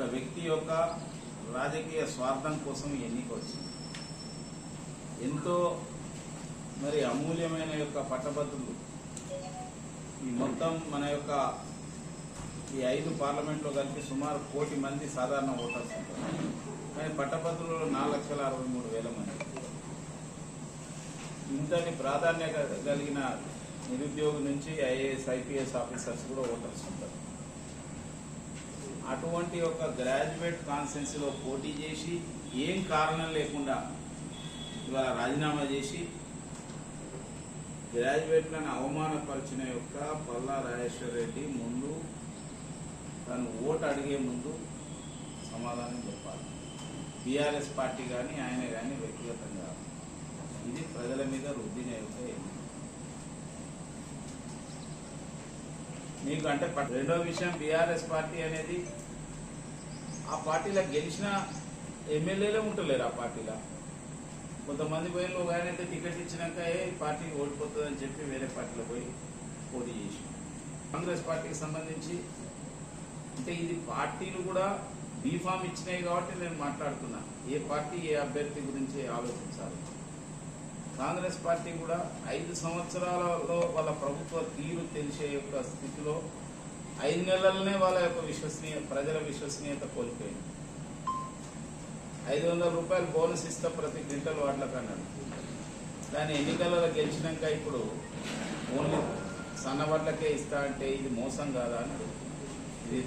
ఒక వ్యక్తి యొక్క రాజకీయ స్వార్థం కోసం ఎన్నిక వచ్చింది. ఎంతో మరి అమూల్యమైన యొక్క పట్టభద్రులు. ఈ మొత్తం మన యొక్క ఈ ఐదు పార్లమెంట్లో కలిపి సుమారు కోటి మంది సాధారణ ఓటర్స్ ఉంటారు. కానీ పట్టభద్రులు నాలుగు లక్షల అరవై మూడు వేల మంది. ఇంతటి ప్రాధాన్యత కలిగిన నిరుద్యోగి నుంచి ఐఏఎస్ ఐపీఎస్ ఆఫీసర్స్ కూడా ఓటర్స్ ఉంటారు. అటువంటి ఒక గ్రాడ్యుయేట్ కాన్సెన్సీలో పోటీ చేసి ఏం కారణం లేకుండా ఇవాళ రాజీనామా చేసి గ్రాడ్యుయేట్లను అవమానపరిచిన యొక్క పల్లా రాజేశ్వర్ రెడ్డి ముందు తను ఓటు అడిగే ముందు సమాధానం చెప్పాలి. బీఆర్ఎస్ పార్టీ కానీ ఆయన కానీ వ్యక్తిగతంగా ఇది ప్రజల మీద రుద్దిన యొక్క ఎన్నిక. మీకు అంటే రెండో విషయం బీఆర్ఎస్ పార్టీ అనేది ఆ పార్టీలో గెలిచిన ఎమ్మెల్యేలే ఉంటలేరు ఆ పార్టీలో. కొంతమంది పోయిన ఒక ఆయన అయితే టికెట్ ఇచ్చినాక ఏ పార్టీకి పార్టీ ఓడిపోతుందని చెప్పి వేరే పార్టీలో పోయి పోటీ చేసి కాంగ్రెస్ పార్టీకి సంబంధించి అంటే ఇది పార్టీలు కూడా బీఫామ్ ఇచ్చినాయి కాబట్టి నేను మాట్లాడుతున్నా. ఏ పార్టీ ఏ అభ్యర్థి గురించి ఆలోచించాలి? కాంగ్రెస్ పార్టీ కూడా ఐదు సంవత్సరాలలో వాళ్ళ ప్రభుత్వ తీరు తెలిసే యొక్క స్థితిలో ఐదు నెలలనే వాళ్ళ యొక్క విశ్వసనీయ ప్రజల విశ్వసనీయత కోల్పోయింది. ఐదు వందల రూపాయలు బోనస్ ఇస్తా ప్రతి క్వింటల్ వాటిలకు అన్నాడు. ఎన్నికలలో గెలిచినాక ఇప్పుడు ఓన్లీ సన్నవాట్లకే ఇస్తా అంటే ఇది మోసం కాదా అని